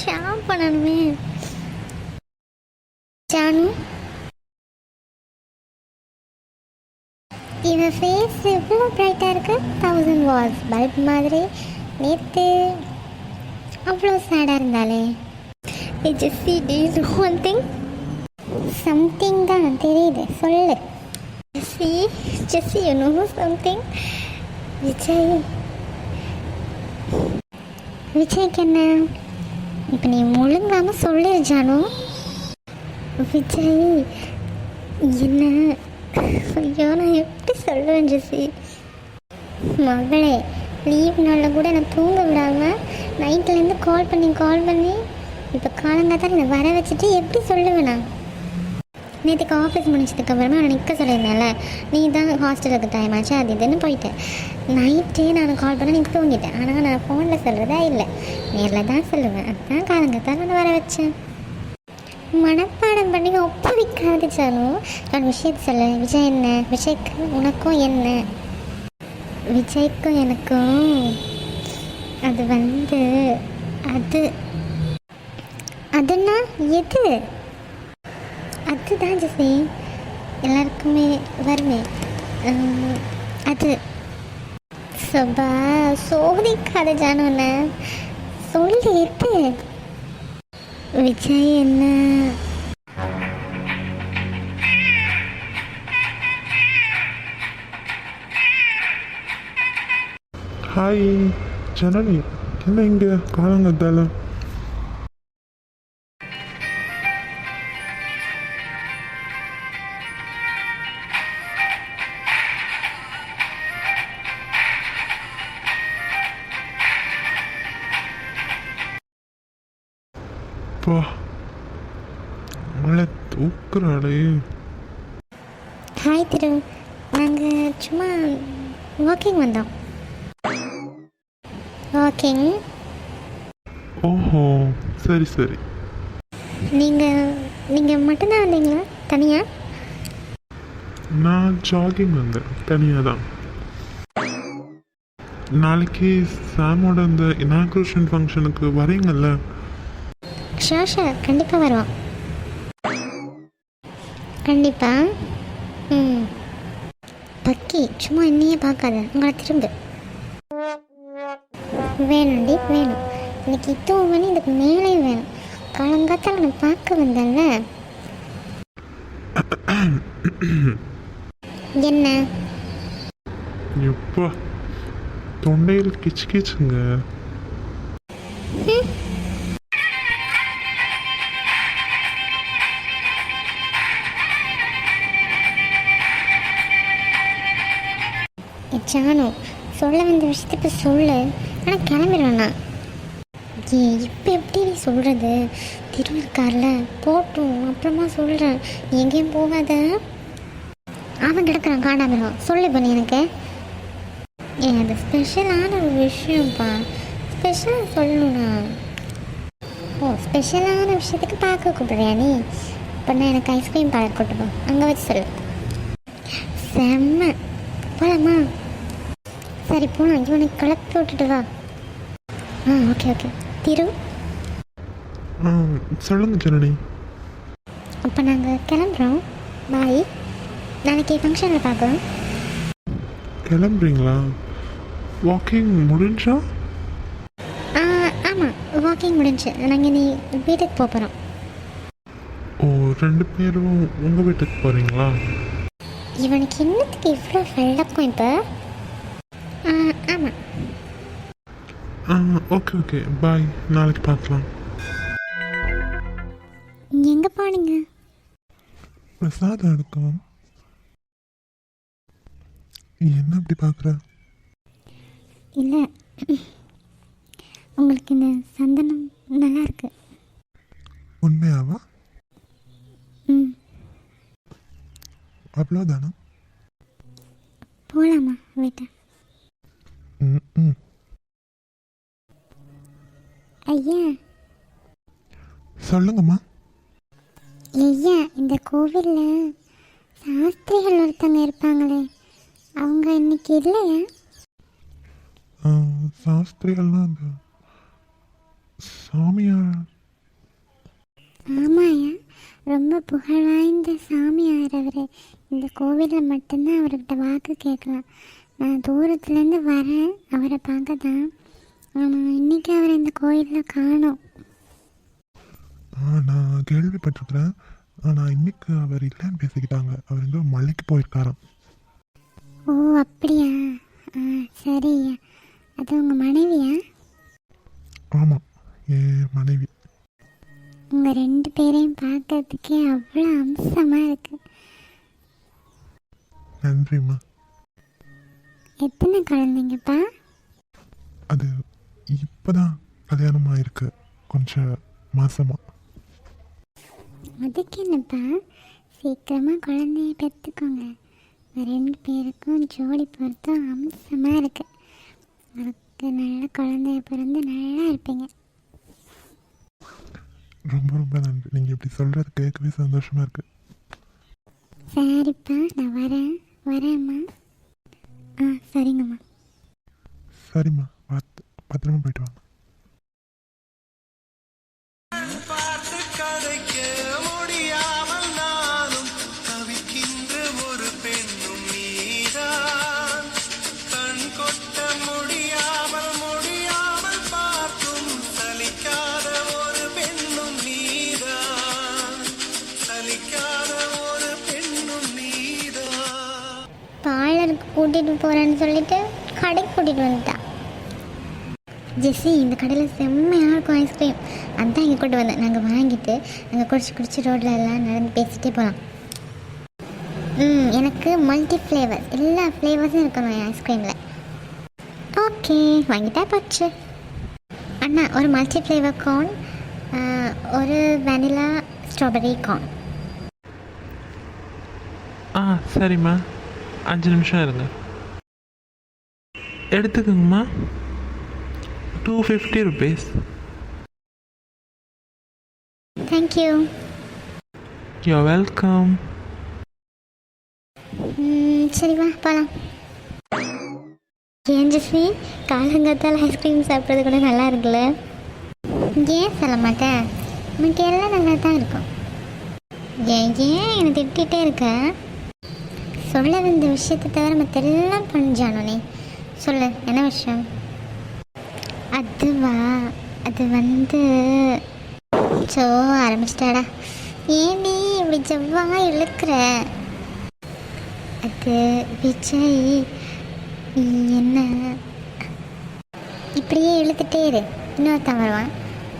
Share பண்ணணுமே. ஜானு இவன் face எவ்வளோ பிரைட்டாக இருக்கு. தௌசண்ட் வாட்ஸ் பல்ப் மாதிரி. நேற்று அவ்வளோ சேடாக இருந்தாலே ஏ Jessie this one thing something தான் தெரியுது. சொல்லு. Jessie Jessie you know something Vijay. விஜய்க்கு என்ன? இப்போ நீ முழுங்காமல் சொல்லு ஜானு. விஜய் என்ன? ஐயோ நான் எப்படி சொல்லுவேன் ஜெசி? மகளே லீவ் நாளில் கூட நான் தூங்க விடாமல் நைட்லேருந்து கால் பண்ணி கால் பண்ணி இப்போ காலங்காத்தான் என்னை வர வச்சுட்டு எப்படி சொல்லுவேன் நான்? நேற்றுக்கு ஆஃபீஸ் முடிச்சதுக்கப்புறமா நான் நிற்க சொல்லியிருந்தேன்ல நீ தான் ஹாஸ்டலுக்கு டைம் ஆச்சு அது இதுன்னு போயிட்டேன். நைட்டே நான் கால் பண்ண நீ தூங்கிட்டேன். ஆனால் நான் ஃபோனில் சொல்கிறதா இல்லை. நேரில் தான் சொல்லுவேன். அதுதான் காலங்கத்தான் நான் வர வச்சேன். மனப்பாடம் பண்ணி ஒப்புவிக்காது ஜானு நான் விஷயத்தை சொல்ல. விஜய் என்ன? விஜய்க்கு உனக்கும் என்ன? விஜய்க்கும் எனக்கும் அது வந்து அது அதுன்னா எது? அதுதான் ஜெசி எல்லாருக்குமே வருமே. அது. சபா சோதிக்காத ஜானுன சொல்லு எது? விஜய் என்ன? ஹாய் ஜனனி. என்ன இங்கே? காலங்கத்தால? தூக்குறாளே ஹாய் திரு நாங்கள் சும்மா வாக்கிங் வந்தோம். வாக்கிங் ஓஹோ சரி சரி. நீங்கள் நீங்கள் மட்டும்தான் வந்தீங்களா? தனியாக நான் ஜாகிங் வந்தேன். தனியாக தான் நாளைக்கு சாமோட இந்த இனாக்ரேஷன் ஃபங்க்ஷனுக்கு வரீங்கல்ல? ஷோர் கண்டிப்பாக வருவோம். கண்டிப்பாக ம். பக்கி சும்மா என்னையே பார்க்காத. உங்களை திரும்ப வேணும்டி வேணும். இன்னைக்கு இதுவும் வேணும் இதுக்கு மேலே வேணும். காலங்காத்தால் நான் பார்க்க வந்தேன்ல. என்ன? எப்பா தொண்டையில் கிச்சு கிச்சுங்க. ஜானு சொல்ல வந்த விஷயத்த இப்போ சொல்லு. ஆனால் கிளம்பிடுவேண்ணா ஏ இப்போ எப்படி நீ சொல்கிறது திரு போட்டும் அப்புறமா சொல்கிறேன் எங்கேயும் போகாத. அவன் கிடக்குறான் காண்டாமிரம் சொல்லு பண்ணி எனக்கு. ஏ அது ஸ்பெஷலான ஒரு விஷயம்ப்பா ஸ்பெஷலாக சொல்லணும்ண்ணா ஓ ஸ்பெஷலான விஷயத்துக்கு பார்க்க கூப்பிடுறியா நீ? இப்போ எனக்கு ஐஸ்கிரீம் பார்க்க கூட்டுப்போம் அங்கே வச்சு சொல்லு. செம்ம. போலாமா? சரி போலாம் இவனுக்கு கிளப்பி விட்டுட்டு வா. ஆ ஓகே ஓகே திரு. ஆ சொல்லுங்க ஜனனி. அப்போ நாங்கள் கிளம்புறோம். பாய். நாளைக்கு ஃபங்க்ஷனில் பார்க்குறோம் கிளம்புறீங்களா? வாக்கிங் முடிஞ்சா? ஆமாம் வாக்கிங் முடிஞ்சு. நாங்கள் நீ வீட்டுக்கு போக போகிறோம் ஓ ரெண்டு பேரும் உங்கள் வீட்டுக்கு போகிறீங்களா இவனுக்கு என்னத்துக்கு இவ்வளோ வெள்ளக்கம் இப்போ? ஆமாம் ஓகே ஓகே. பாய். நாளைக்கு பார்க்கலாம். எங்கே போனீங்க? பிரசாதம் எடுக்கும் என்ன அப்படி பார்க்குற? இல்லை. உங்களுக்கு இந்த சந்தனம் நல்லா இருக்கு. உண்மையாவா? ம். அவ்வளோதானா போகலாமா வீட்டை? ஐயா. சொல்லுங்கம்மா. ஐயா இந்த கோவிலில் சாஸ்திரிகள் ஒருத்தவங்க இருப்பாங்களே அவங்க இன்னைக்கு இல்லையா? ஆ, சாஸ்திரிகள்னா அந்த சாமியார். ஆமாயா ரொம்ப புகழ் வாய்ந்த சாமியார் அவர். இந்த கோவிலில் மட்டும்தான் அவர்கிட்ட வாக்கு கேட்கலாம். நான் தூரத்துலேருந்து வரேன். அவரை பார்க்க தான் ஆனால் இன்றைக்கி அவரை இந்த கோயிலில் காணோம். ஆ நான் கேள்விப்பட்டிருக்கிறேன். ஆனால் இன்னைக்கு அவர் இல்லைன்னு பேசிக்கிட்டாங்க. அவர் எங்கோ மலைக்கு போயிருக்காராம். ஓ அப்படியா? ஆ சரியா அது உங்கள் மனைவியா? ஆமாம் என் மனைவி. உங்கள் ரெண்டு பேரையும் பார்க்கறதுக்கே அவ்வளோ அம்சமாக இருக்குது நன்றிம்மா. எத்தனை குழந்தைங்கப்பா? அது இப்போதான் கல்யாணம் ஆயிருக்கு கொஞ்சம் மாசமா. அதுக்கு என்னப்பா? சீக்கிரமாக குழந்தைய பெற்றுக்கோங்க. ரெண்டு பேருக்கும் ஜோடி பொருத்தம் அம்சமாக இருக்கு. அதுக்கு நல்ல குழந்தைய பிறந்து நல்லா இருப்பீங்க. ரொம்ப ரொம்ப நன்றி. நீங்கள் இப்படி சொல்கிறது கேட்கவே சந்தோஷமாக இருக்குது சரிப்பா நான் வரேன். வரேம்மா. ஆ சரிங்கம்மா. சரிம்மா. பார்த்து பத்திரமா போயிட்டு வாங்க. பார்லருக்கு கூட்டிகிட்டு போகிறேன்னு சொல்லிட்டு கடைக்கு கூட்டிகிட்டு வந்துட்டா. ஜெஸ்ஸி இந்த கடையில் செம்மையாக இருக்கும் ஐஸ்கிரீம் அதுதான் இங்கே கூட்டு வந்தேன். நாங்கள் வாங்கிட்டு நாங்கள் குடிச்சு குடிச்சு ரோட்டில் எல்லாம் நடந்து பேசிகிட்டே போகலாம் ம் எனக்கு மல்டி ஃப்ளேவர் எல்லா ஃப்ளேவர்ஸும் இருக்கணும் என் ஐஸ்கிரீமில் ஓகே வாங்கிட்டா போச்சு. அண்ணா ஒரு மல்டி ஃப்ளேவர் கார்ன் ஒரு வெனிலா ஸ்ட்ராபெரி கார்ன் ஆ சரிம்மா. அஞ்சு நிமிஷம் இருங்க. எடுத்துக்கோங்கம்மா. Two fifty rupees thank you you welcome சரி வா போகலாம் ஏன் ஜெஸ்மி? காலங்காத்தால் ஐஸ்கிரீம் சாப்பிட்றது கூட நல்லா இருக்குல்ல? ஏன் சொல்ல மாட்டேன்? உனக்கு எல்லாம் நல்லா தான் இருக்கும். ஏன் ஏன் என்னை திட்டிகிட்டே இருக்க? சொல்ல வந்த விஷயத்தை தவிர மற்றெல்லாம் பண்ணிஞ்சானே சொல்லு என்ன விஷயம்? அதுவா? அது வந்து சோ ஆரம்பிச்சிட்டாடா. ஏனே இப்படி ஜவ்வா இழுக்கிற? அது விஜய் நீ என்ன? இப்படியே இழுத்துட்டே இரு. இன்னொருத்தன் வருவான்.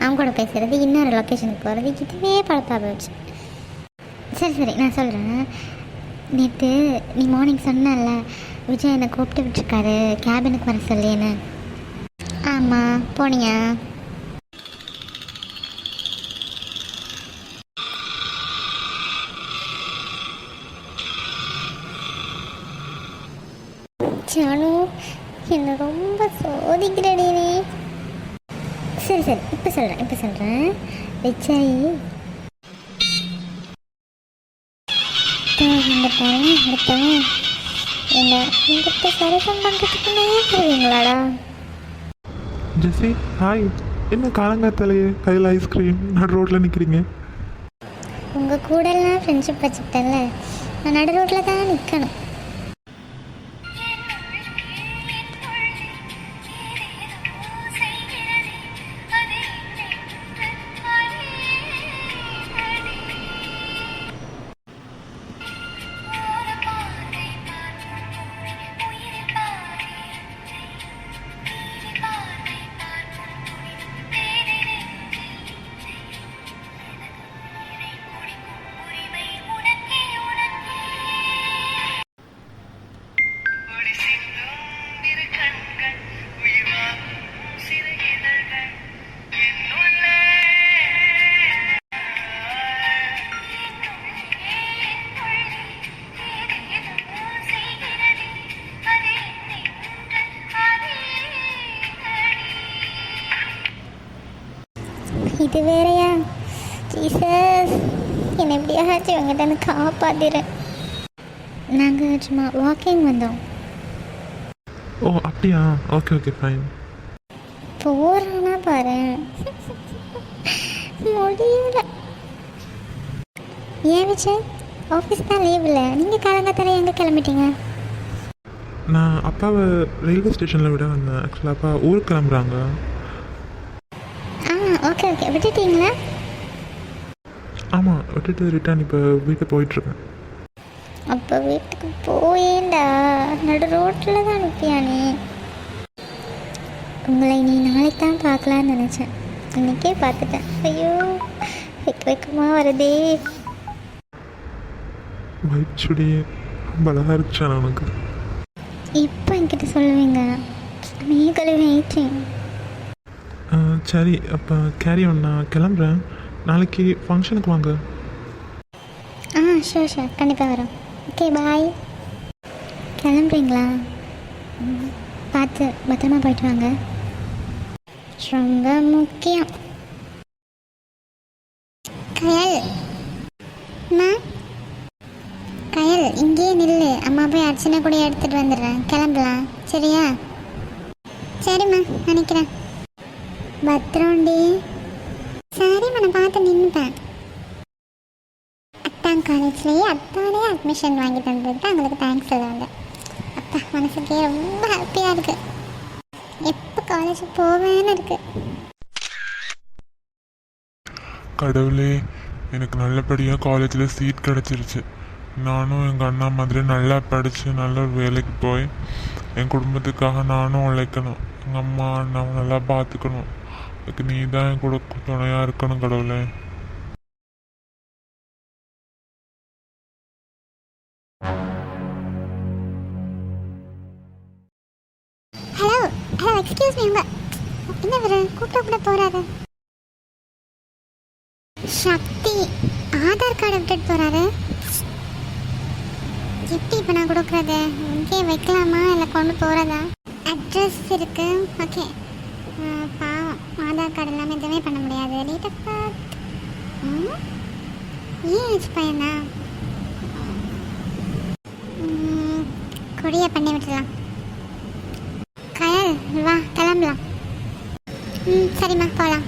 அவன் கூட பேசுறது இன்னொரு லொக்கேஷனுக்கு போகிறது இதுவே பழப்பாக போச்சு சரி சரி நான் சொல்கிறேன் நேற்று நீ மார்னிங் சொன்னல விஜய் என்னை கூப்பிட்டு விட்டுருக்காரு கேபினுக்கு வர சொல்லேன்னு. ஆமாம் போனியா? ஜானு என்னை ரொம்ப சோதிக்கிறடி சரி சரி இப்போ சொல்கிறேன் இப்போ சொல்கிறேன் விஜய் இந்த பையன் அடுத்தவன் என்ன உங்ககிட்ட சரிசம் ஜெஸ்ஸி ஹாய் என்ன காலங்காத்தாலேயே கையில் ஐஸ்கிரீம் நடு ரோட்டில் நிற்கிறீங்க உங்கள் கூடலாம் ஃப்ரெண்ட்ஷிப் வச்சுக்கிட்டேன்ல. நான் நடு ரோட்டில் தான் நிற்கணும் இது வேறயா? ஜீசஸ் என்னை எப்படியாச்சும் இவங்கிட்ட காப்பாத்திடுறேன் நாங்கள் சும்மா வாக்கிங் வந்தோம். ஓ அப்படியா? ஓகே ஓகே ஃபைன் போறானா பாரு. முடியல. ஏன் விஜய்? ஆஃபீஸ் தான் லீவில் நீங்கள் காலங்காத்தால எங்கே கிளம்பிட்டீங்க? நான் அப்பாவை ரயில்வே ஸ்டேஷனில் விட வந்தேன். ஆக்சுவலாக அப்பா ஊருக்கு கிளம்புறாங்க. ஓகே விட்டுட்டீங்களா? ஆமாம் விட்டுட்டு ரிட்டர்ன் இப்போ வீட்டுக்கு போயிட்டுருக்கேன். அப்போ வீட்டுக்கு போயேண்டா நடு ரோட்டில் தான் அனுப்பியா நீ? உங்களை நீ நாளைக்கு தான் பார்க்கலான்னு நினச்சேன். இன்னைக்கே பார்த்துட்டேன். ஐயோ வெக்க வெக்கமாக வருதே. ஒயிட் சுடி ரொம்ப அழகாக இருந்துச்சா உனக்கு. இப்போ என்கிட்ட சொல்லுவீங்க. நீ கழுவி ஏற்றேன் ஆ, சரி அப்போ கேரி ஒன் நான் கிளம்புறேன். நாளைக்கு ஃபங்க்ஷனுக்கு வாங்க. ஆ ஷூர் ஷூர் கண்டிப்பாக வரோம். ஓகே பாய் கிளம்புறீங்களா? பார்த்து பத்திரமா போயிட்டு வாங்க. ரொம்ப முக்கியம். கயல். அம்மா. கயல் இங்கேயே நில்லு. அம்மா போய் அர்ச்சனை கூட எடுத்துகிட்டு வந்துடுறேன். கிளம்பலாம். சரியா? சரிம்மா நினைக்கிறேன். பத்திரம்டி சரிம்மா நான் பார்த்து நின்றுப்பேன் அத்தான் காலேஜ்லேயே அத்தானே அட்மிஷன் வாங்கி தந்தது அவங்களுக்கு தேங்க்ஸ் சொல்ல வந்தேன் அப்பா மனசுக்கே ரொம்ப ஹாப்பியாக இருக்கு. எப்போ காலேஜ் போவேன்னு இருக்கு. கடவுளே எனக்கு நல்லபடியாக காலேஜில் சீட் கிடச்சிருச்சு. நானும் எங்கள் அண்ணா மாதிரி நல்லா படித்து நல்ல ஒரு வேலைக்கு போய் என் குடும்பத்துக்காக நானும் உழைக்கணும். எங்கள் அம்மா அண்ணாவை நல்லா பார்த்துக்கணும். அதுக்கு நீ தான் என் கூட துணையாக இருக்கணும் கடவுளே. ஹலோ ஹலோ எக்ஸ்கியூஸ் மீ உங்க என்ன இவரு? கூப்பிட கூட போறாரு. சக்தி ஆதார் கார்டு விட்டுட்டு போறாரு. எப்படி இப்போ நான் கொடுக்குறது. இங்கே வைக்கலாமா? இல்லை கொண்டு போகிறதா அட்ரஸ் இருக்கு. ஓகே பா ஆதார் கார்டு இல்லாமல் எதுவுமே பண்ண முடியாது. டேட் ஆஃப் பர்த் ஏஜ் பையனா? கொடியை பண்ணி விட்டுலாம் கயல் வா கிளம்பலாம். ம் சரிம்மா போகலாம்